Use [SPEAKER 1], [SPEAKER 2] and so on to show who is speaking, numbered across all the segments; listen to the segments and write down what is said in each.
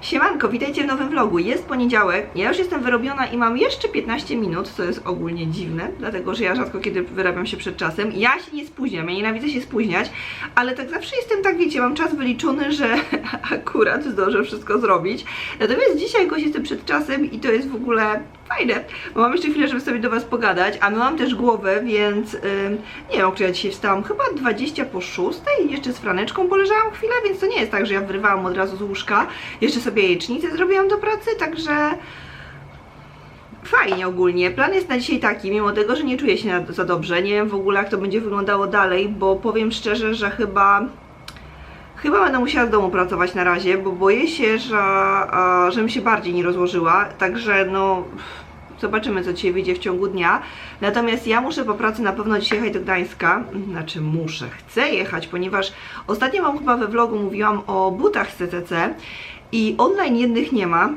[SPEAKER 1] Siemanko, witajcie w nowym vlogu. Jest poniedziałek, ja już jestem wyrobiona i mam jeszcze 15 minut, co jest ogólnie dziwne, dlatego że ja rzadko kiedy wyrabiam się przed czasem. Ja się nie spóźniam, ja nienawidzę się spóźniać, ale tak zawsze jestem tak, wiecie, mam czas wyliczony, że akurat zdążę wszystko zrobić. Natomiast dzisiaj jakoś jestem przed czasem i to jest w ogóle fajne, mam jeszcze chwilę, żeby sobie do Was pogadać, a myłam też głowę, więc ym, nie wiem, o ja dzisiaj wstałam, chyba 20 po 6, jeszcze z franeczką poleżałam chwilę, więc to nie jest tak, że ja wyrywałam od razu z łóżka, jeszcze sobie jajecznicę zrobiłam do pracy, także fajnie ogólnie. Plan jest na dzisiaj taki, mimo tego, że nie czuję się za dobrze, nie wiem w ogóle jak to będzie wyglądało dalej, bo powiem szczerze, że chyba Chyba będę musiała z domu pracować na razie, bo boję się, że, e, żebym się bardziej nie rozłożyła. Także no, zobaczymy co dzisiaj wyjdzie w ciągu dnia. Natomiast ja muszę po pracy na pewno dzisiaj jechać do Gdańska. Znaczy muszę, chcę jechać, ponieważ ostatnio Wam chyba we vlogu mówiłam o butach z CCC i online jednych nie ma.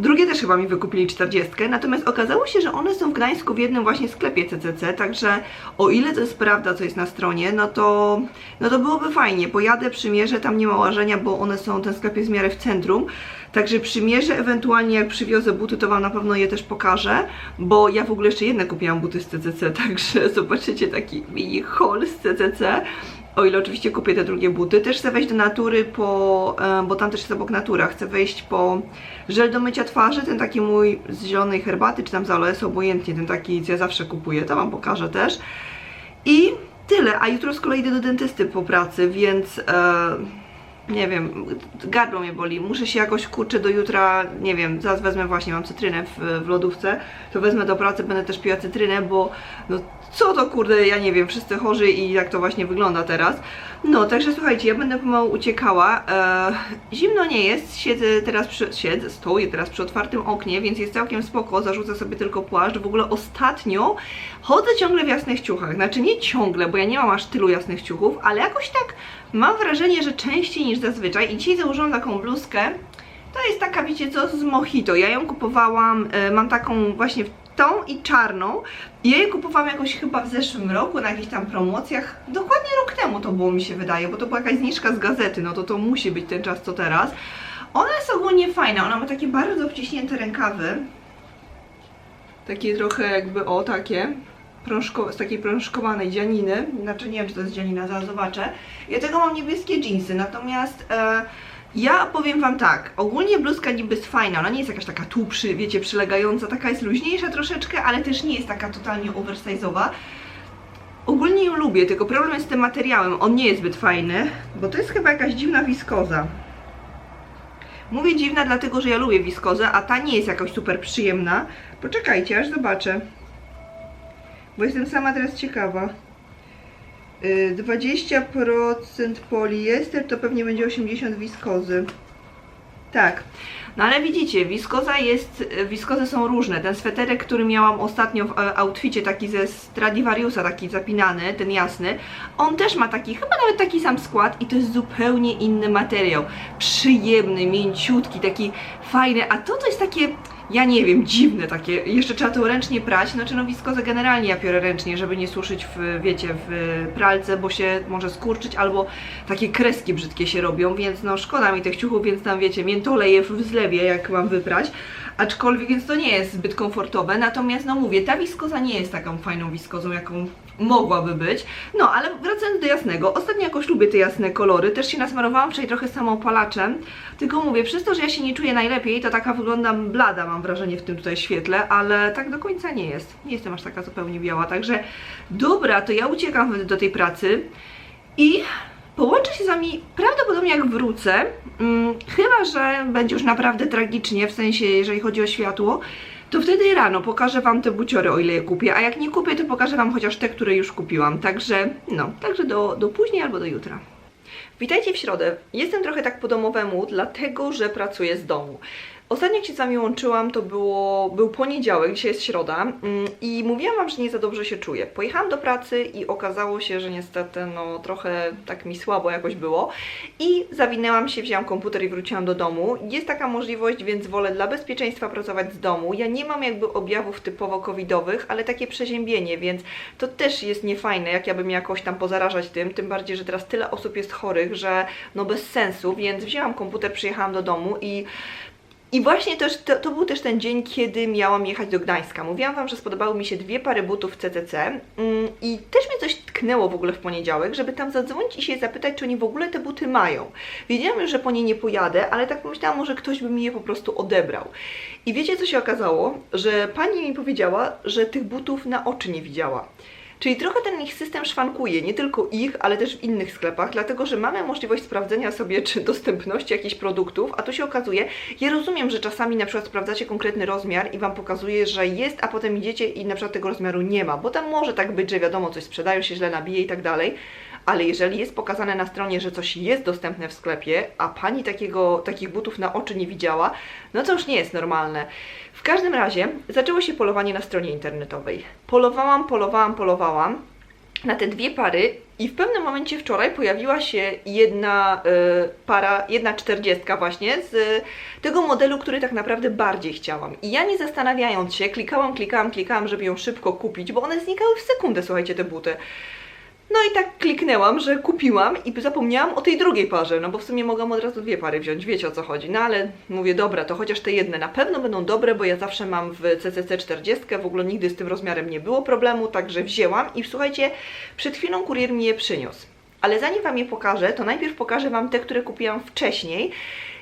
[SPEAKER 1] Drugie też chyba mi wykupili 40, natomiast okazało się, że one są w Gdańsku w jednym właśnie sklepie CCC, także o ile to jest prawda, co jest na stronie, no to, no to byłoby fajnie. Pojadę, przymierzę, tam nie ma łażenia, bo one są, ten sklep jest w miarę w centrum, także przymierzę, ewentualnie jak przywiozę buty, to Wam na pewno je też pokażę, bo ja w ogóle jeszcze jedne kupiłam buty z CCC, także zobaczycie taki mini haul z CCC. O ile oczywiście kupię te drugie buty. Też chcę wejść do natury po, e, bo tam też jest obok natura, chcę wejść po żel do mycia twarzy, ten taki mój z zielonej herbaty, czy tam z aloesu, obojętnie, ten taki, co ja zawsze kupuję, to wam pokażę też. I tyle, a jutro z kolei idę do dentysty po pracy, więc e, nie wiem, gardło mnie boli, muszę się jakoś, kurczę, do jutra, nie wiem, zaraz wezmę właśnie, mam cytrynę w, w lodówce, to wezmę do pracy, będę też piła cytrynę, bo no co to kurde, ja nie wiem, wszyscy chorzy i jak to właśnie wygląda teraz. No, także słuchajcie, ja będę pomału uciekała. E, zimno nie jest, siedzę teraz przy, siedzę, stoję teraz przy otwartym oknie, więc jest całkiem spoko, zarzucę sobie tylko płaszcz. W ogóle ostatnio chodzę ciągle w jasnych ciuchach, znaczy nie ciągle, bo ja nie mam aż tylu jasnych ciuchów, ale jakoś tak mam wrażenie, że częściej niż zazwyczaj i dzisiaj założyłam taką bluzkę, to jest taka, wiecie co, z Mojito. Ja ją kupowałam, e, mam taką właśnie tą i czarną. Ja je kupowałam jakoś chyba w zeszłym roku na jakichś tam promocjach. Dokładnie rok temu to było mi się wydaje, bo to była jakaś zniżka z gazety, no to to musi być ten czas co teraz. Ona jest ogólnie fajna, ona ma takie bardzo wciśnięte rękawy. Takie trochę jakby, o takie. Prążko, z takiej prążkowanej dzianiny, znaczy nie wiem czy to jest dzianina, zaraz zobaczę. Ja tego mam niebieskie dżinsy, natomiast e, ja powiem wam tak, ogólnie bluzka niby jest fajna, ona nie jest jakaś taka tu przy, wiecie, przylegająca, taka jest luźniejsza troszeczkę, ale też nie jest taka totalnie oversize'owa. Ogólnie ją lubię, tylko problem jest z tym materiałem, on nie jest zbyt fajny, bo to jest chyba jakaś dziwna wiskoza. Mówię dziwna dlatego, że ja lubię wiskozę, a ta nie jest jakoś super przyjemna. Poczekajcie, aż zobaczę. Bo jestem sama teraz ciekawa. Y, 20% poliester to pewnie będzie 80 wiskozy. Tak. No ale widzicie, wiskoza jest, wiskozy są różne. Ten sweterek, który miałam ostatnio w e, outficie, taki ze Stradivariusa, taki zapinany, ten jasny, on też ma taki, chyba nawet taki sam skład i to jest zupełnie inny materiał. Przyjemny, mięciutki, taki fajny, a to to jest takie, ja nie wiem, dziwne takie. Jeszcze trzeba to ręcznie prać, znaczy no wiskozę generalnie ja piorę ręcznie, żeby nie suszyć w, wiecie, w pralce, bo się może skurczyć, albo takie kreski brzydkie się robią, więc no szkoda mi tych ciuchów, więc tam wiecie, miętoleję w zlewie, jak mam wyprać. Aczkolwiek, więc to nie jest zbyt komfortowe, natomiast no mówię, ta wiskoza nie jest taką fajną wiskozą, jaką mogłaby być. No, ale wracając do jasnego, ostatnio jakoś lubię te jasne kolory, też się nasmarowałam wczoraj trochę samoopalaczem, tylko mówię, przez to, że ja się nie czuję najlepiej, to taka wyglądam blada, mam wrażenie w tym tutaj świetle, ale tak do końca nie jest. Nie jestem aż taka zupełnie biała, także dobra, to ja uciekam do tej pracy i Połączę się z Wami prawdopodobnie jak wrócę, mm, chyba że będzie już naprawdę tragicznie, w sensie jeżeli chodzi o światło, to wtedy rano pokażę Wam te buciory, o ile je kupię, a jak nie kupię, to pokażę Wam chociaż te, które już kupiłam, także no, także do, do później albo do jutra. Witajcie w środę. Jestem trochę tak po domowemu, dlatego że pracuję z domu. Ostatnio jak się z Wami łączyłam, to było, był poniedziałek, dzisiaj jest środa mm, i mówiłam Wam, że nie za dobrze się czuję. Pojechałam do pracy i okazało się, że niestety no trochę tak mi słabo jakoś było i zawinęłam się, wzięłam komputer i wróciłam do domu. Jest taka możliwość, więc wolę dla bezpieczeństwa pracować z domu. Ja nie mam jakby objawów typowo covidowych, ale takie przeziębienie, więc to też jest niefajne, jak ja bym jakoś tam pozarażać tym, tym bardziej, że teraz tyle osób jest chorych, że no bez sensu, więc wzięłam komputer, przyjechałam do domu i I właśnie też to, to był też ten dzień, kiedy miałam jechać do Gdańska. Mówiłam Wam, że spodobały mi się dwie pary butów CCC mm, i też mnie coś tknęło w ogóle w poniedziałek, żeby tam zadzwonić i się zapytać, czy oni w ogóle te buty mają. Wiedziałam już, że po nie nie pojadę, ale tak pomyślałam, może ktoś by mi je po prostu odebrał. I wiecie, co się okazało? Że pani mi powiedziała, że tych butów na oczy nie widziała. Czyli trochę ten ich system szwankuje, nie tylko ich, ale też w innych sklepach, dlatego że mamy możliwość sprawdzenia sobie, czy dostępności jakichś produktów, a tu się okazuje, ja rozumiem, że czasami na przykład sprawdzacie konkretny rozmiar i Wam pokazuje, że jest, a potem idziecie i na przykład tego rozmiaru nie ma, bo tam może tak być, że wiadomo, coś sprzedają się źle nabije i tak dalej, ale jeżeli jest pokazane na stronie, że coś jest dostępne w sklepie, a Pani takiego, takich butów na oczy nie widziała, no to już nie jest normalne. W każdym razie zaczęło się polowanie na stronie internetowej. Polowałam, polowałam, polowałam na te dwie pary i w pewnym momencie wczoraj pojawiła się jedna y, para, jedna czterdziestka właśnie z y, tego modelu, który tak naprawdę bardziej chciałam. I ja nie zastanawiając się, klikałam, klikałam, klikałam, żeby ją szybko kupić, bo one znikały w sekundę, słuchajcie, te buty. No i tak kliknęłam, że kupiłam i zapomniałam o tej drugiej parze, no bo w sumie mogłam od razu dwie pary wziąć, wiecie o co chodzi. No ale mówię, dobra, to chociaż te jedne na pewno będą dobre, bo ja zawsze mam w CCC 40, w ogóle nigdy z tym rozmiarem nie było problemu, także wzięłam i słuchajcie, przed chwilą kurier mi je przyniósł. Ale zanim Wam je pokażę, to najpierw pokażę Wam te, które kupiłam wcześniej,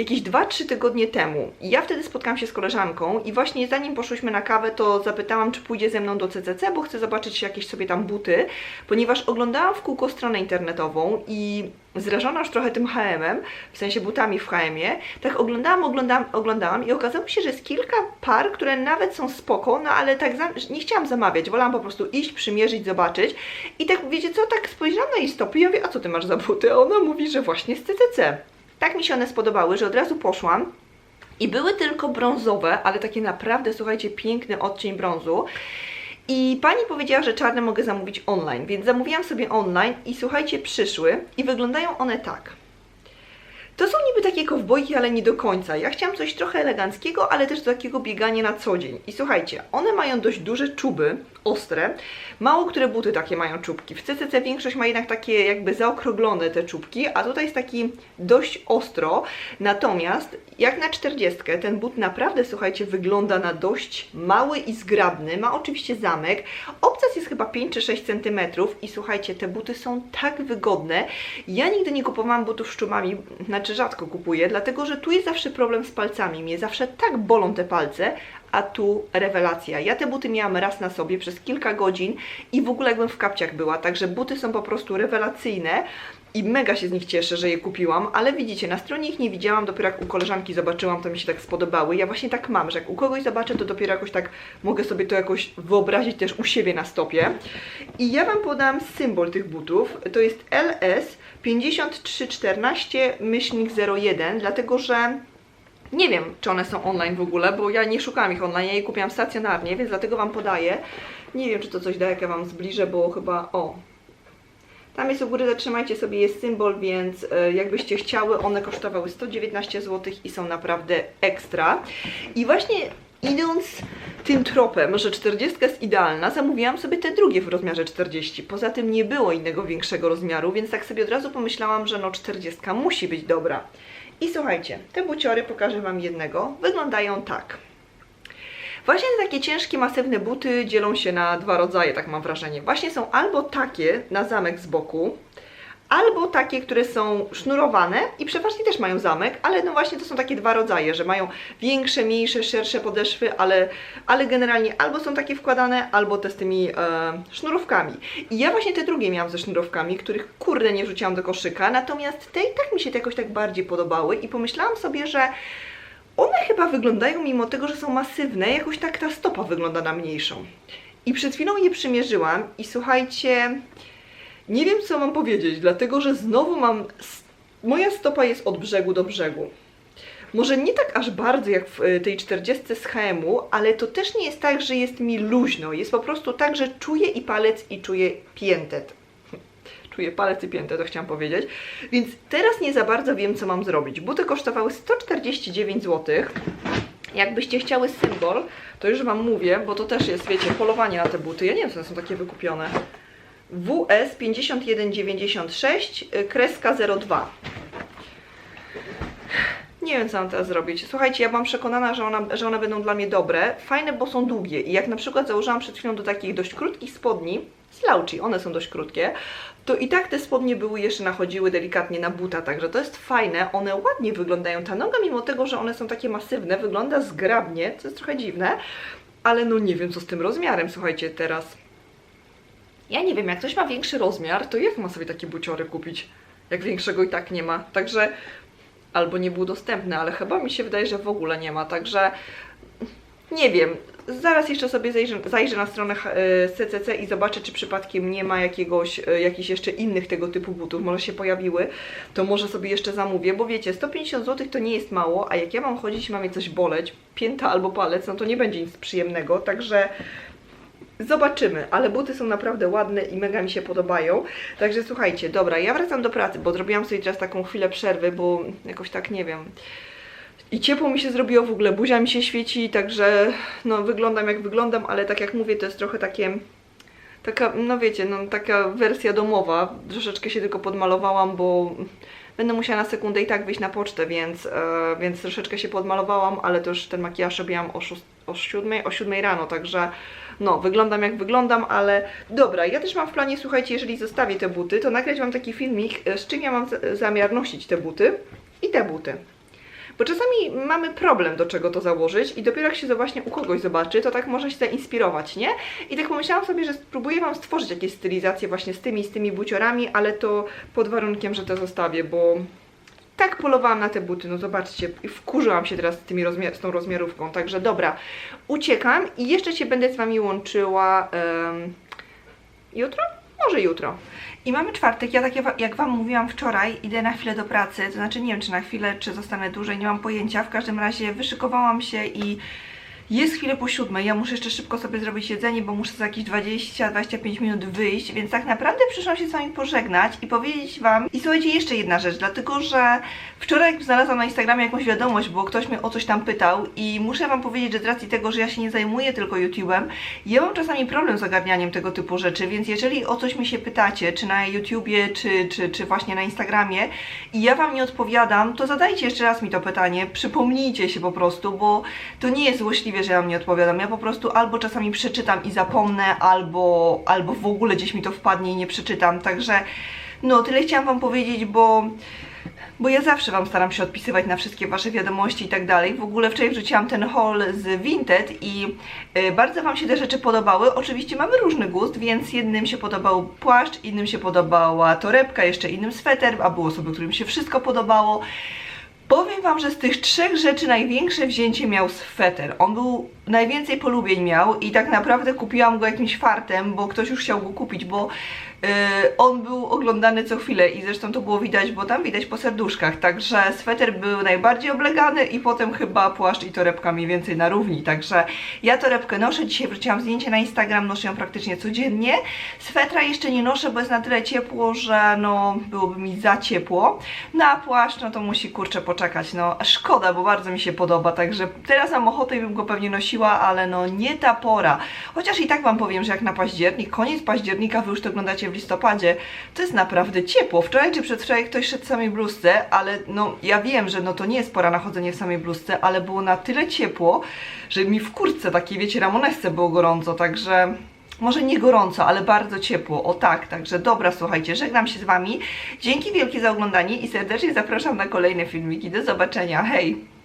[SPEAKER 1] jakieś 2-3 tygodnie temu. I ja wtedy spotkałam się z koleżanką i właśnie zanim poszłyśmy na kawę, to zapytałam, czy pójdzie ze mną do CCC, bo chcę zobaczyć jakieś sobie tam buty, ponieważ oglądałam w kółko stronę internetową i zrażona już trochę tym HM-em, w sensie butami w HM-ie, tak oglądałam, oglądałam, oglądałam i okazało się, że jest kilka par, które nawet są spoko, no ale tak nie chciałam zamawiać, wolałam po prostu iść, przymierzyć, zobaczyć i tak, wiecie co, tak spojrzałam na jej stopy i ja mówię, a co ty masz za buty? A ona mówi, że właśnie z CCC. Tak mi się one spodobały, że od razu poszłam i były tylko brązowe, ale takie naprawdę, słuchajcie, piękny odcień brązu. I pani powiedziała, że czarne mogę zamówić online, więc zamówiłam sobie online i słuchajcie, przyszły i wyglądają one tak. To są niby takie kowbojki, ale nie do końca. Ja chciałam coś trochę eleganckiego, ale też do takiego biegania na co dzień. I słuchajcie, one mają dość duże czuby, ostre. Mało które buty takie mają czubki. W CCC większość ma jednak takie jakby zaokrąglone te czubki, a tutaj jest taki dość ostro. Natomiast jak na 40 ten but naprawdę, słuchajcie, wygląda na dość mały i zgrabny. Ma oczywiście zamek. Obcas jest chyba 5 czy 6 cm i słuchajcie, te buty są tak wygodne. Ja nigdy nie kupowałam butów z czubami, znaczy rzadko kupuję, dlatego że tu jest zawsze problem z palcami. Mnie zawsze tak bolą te palce, a tu rewelacja. Ja te buty miałam raz na sobie przez kilka godzin i w ogóle jakbym w kapciach była, także buty są po prostu rewelacyjne i mega się z nich cieszę, że je kupiłam, ale widzicie, na stronie ich nie widziałam, dopiero jak u koleżanki zobaczyłam, to mi się tak spodobały. Ja właśnie tak mam, że jak u kogoś zobaczę, to dopiero jakoś tak mogę sobie to jakoś wyobrazić też u siebie na stopie. I ja Wam podam symbol tych butów, to jest LS 5314 myślnik 01, dlatego że nie wiem, czy one są online w ogóle, bo ja nie szukałam ich online, ja je kupiłam stacjonarnie, więc dlatego Wam podaję. Nie wiem, czy to coś da, jak ja Wam zbliżę, bo chyba... O! Tam jest u góry, zatrzymajcie sobie, jest symbol, więc e, jakbyście chciały, one kosztowały 119 zł i są naprawdę ekstra. I właśnie idąc tym tropem, że 40 jest idealna, zamówiłam sobie te drugie w rozmiarze 40. Poza tym nie było innego większego rozmiaru, więc tak sobie od razu pomyślałam, że no 40 musi być dobra. I słuchajcie, te buciory, pokażę Wam jednego, wyglądają tak. Właśnie takie ciężkie, masywne buty dzielą się na dwa rodzaje, tak mam wrażenie. Właśnie są albo takie na zamek z boku, albo takie, które są sznurowane i przeważnie też mają zamek, ale no właśnie to są takie dwa rodzaje, że mają większe, mniejsze, szersze podeszwy, ale, ale generalnie albo są takie wkładane, albo te z tymi e, sznurówkami. I ja właśnie te drugie miałam ze sznurówkami, których kurde nie wrzuciłam do koszyka, natomiast te i tak mi się te jakoś tak bardziej podobały i pomyślałam sobie, że one chyba wyglądają, mimo tego, że są masywne, jakoś tak ta stopa wygląda na mniejszą. I przed chwilą je przymierzyłam i słuchajcie, nie wiem co mam powiedzieć, dlatego że znowu mam. Moja stopa jest od brzegu do brzegu. Może nie tak aż bardzo jak w y, tej 40 z HM-u, ale to też nie jest tak, że jest mi luźno. Jest po prostu tak, że czuję i palec i czuję piętę. Czuję palec i piętę, to chciałam powiedzieć. Więc teraz nie za bardzo wiem, co mam zrobić. Buty kosztowały 149 zł. Jakbyście chciały symbol, to już Wam mówię, bo to też jest, wiecie, polowanie na te buty. Ja nie wiem, co one są takie wykupione. WS 5196 y, kreska 02. Nie wiem, co mam teraz zrobić. Słuchajcie, ja byłam przekonana, że, ona, że one będą dla mnie dobre. Fajne, bo są długie. I jak na przykład założyłam przed chwilą do takich dość krótkich spodni, slouchy, one są dość krótkie, to i tak te spodnie były jeszcze nachodziły delikatnie na buta, także to jest fajne, one ładnie wyglądają. Ta noga, mimo tego, że one są takie masywne, wygląda zgrabnie, co jest trochę dziwne, ale no nie wiem, co z tym rozmiarem, słuchajcie, teraz. Ja nie wiem, jak ktoś ma większy rozmiar, to jak ma sobie takie buciory kupić? Jak większego i tak nie ma. Także albo nie był dostępny, ale chyba mi się wydaje, że w ogóle nie ma, także nie wiem. Zaraz jeszcze sobie zajrzę, zajrzę na stronę CCC i zobaczę, czy przypadkiem nie ma jakiegoś, e, jakichś jeszcze innych tego typu butów, może się pojawiły, to może sobie jeszcze zamówię, bo wiecie, 150 zł to nie jest mało, a jak ja mam chodzić mam mnie coś boleć, pięta albo palec, no to nie będzie nic przyjemnego, także Zobaczymy, ale buty są naprawdę ładne i mega mi się podobają. Także słuchajcie, dobra, ja wracam do pracy, bo zrobiłam sobie teraz taką chwilę przerwy, bo jakoś tak nie wiem. I ciepło mi się zrobiło w ogóle, buzia mi się świeci, także no wyglądam jak wyglądam, ale tak jak mówię, to jest trochę takie taka, no wiecie, no taka wersja domowa. Troszeczkę się tylko podmalowałam, bo będę musiała na sekundę i tak wyjść na pocztę, więc, e, więc troszeczkę się podmalowałam, ale już ten makijaż robiłam o, o 7, o 7 rano, także no, wyglądam jak wyglądam, ale dobra, ja też mam w planie, słuchajcie, jeżeli zostawię te buty, to nagrać Wam taki filmik, e, z czym ja mam zamiar nosić te buty i te buty. Bo czasami mamy problem, do czego to założyć i dopiero jak się to właśnie u kogoś zobaczy, to tak może się zainspirować, nie? I tak pomyślałam sobie, że spróbuję Wam stworzyć jakieś stylizacje właśnie z tymi, z tymi buciorami, ale to pod warunkiem, że to zostawię, bo tak polowałam na te buty, no zobaczcie, wkurzyłam się teraz z, tymi rozmiar- z tą rozmiarówką, także dobra, uciekam i jeszcze się będę z Wami łączyła em, jutro? Może jutro. I mamy czwartek, ja tak jak- Wam mówiłam wczoraj, idę na chwilę do pracy, to znaczy nie wiem czy na chwilę, czy zostanę dłużej, nie mam pojęcia, w każdym razie wyszykowałam się i jest chwilę po siódmej, ja muszę jeszcze szybko sobie zrobić jedzenie, bo muszę za jakieś 20-25 minut wyjść, więc tak naprawdę przyszłam się z Wami pożegnać i powiedzieć Wam, i słuchajcie, jeszcze jedna rzecz, dlatego że wczoraj znalazłam na Instagramie jakąś wiadomość, bo ktoś mnie o coś tam pytał i muszę Wam powiedzieć, że z racji tego, że ja się nie zajmuję tylko YouTube'em, ja mam czasami problem z ogarnianiem tego typu rzeczy, więc jeżeli o coś mi się pytacie, czy na YouTubie, czy, czy, czy właśnie na Instagramie i ja Wam nie odpowiadam, to zadajcie jeszcze raz mi to pytanie, przypomnijcie się po prostu, bo to nie jest złośliwie, że ja nie odpowiadam, ja po prostu albo czasami przeczytam i zapomnę, albo, albo w ogóle gdzieś mi to wpadnie i nie przeczytam, także no tyle chciałam Wam powiedzieć, bo bo ja zawsze Wam staram się odpisywać na wszystkie Wasze wiadomości i tak dalej. W ogóle wczoraj wrzuciłam ten haul z Vinted i y, bardzo Wam się te rzeczy podobały. Oczywiście mamy różny gust, więc jednym się podobał płaszcz, innym się podobała torebka, jeszcze innym sweter, a było osoby, którym się wszystko podobało. Powiem Wam, że z tych trzech rzeczy największe wzięcie miał sweter. On był, najwięcej polubień miał i tak naprawdę kupiłam go jakimś fartem, bo ktoś już chciał go kupić, bo yy, on był oglądany co chwilę i zresztą to było widać, bo tam widać po serduszkach, także sweter był najbardziej oblegany i potem chyba płaszcz i torebka mniej więcej na równi, także ja torebkę noszę, dzisiaj wrzuciłam zdjęcie na Instagram, noszę ją praktycznie codziennie. Swetra jeszcze nie noszę, bo jest na tyle ciepło, że no byłoby mi za ciepło. Na płaszcz, no to musi kurczę poczekać, no szkoda, bo bardzo mi się podoba, także teraz mam ochotę i bym go pewnie nosiła, ale no nie ta pora. Chociaż i tak Wam powiem, że jak na październik, koniec października, Wy już to oglądacie w listopadzie, to jest naprawdę ciepło. Wczoraj czy przedwczoraj ktoś szedł w samej bluzce, ale no ja wiem, że no to nie jest pora na chodzenie w samej bluzce, ale było na tyle ciepło, że mi w kurtce takiej, wiecie, ramonesce było gorąco, także może nie gorąco, ale bardzo ciepło. O tak, także dobra, słuchajcie, żegnam się z Wami. Dzięki wielkie za oglądanie i serdecznie zapraszam na kolejne filmiki. Do zobaczenia. Hej!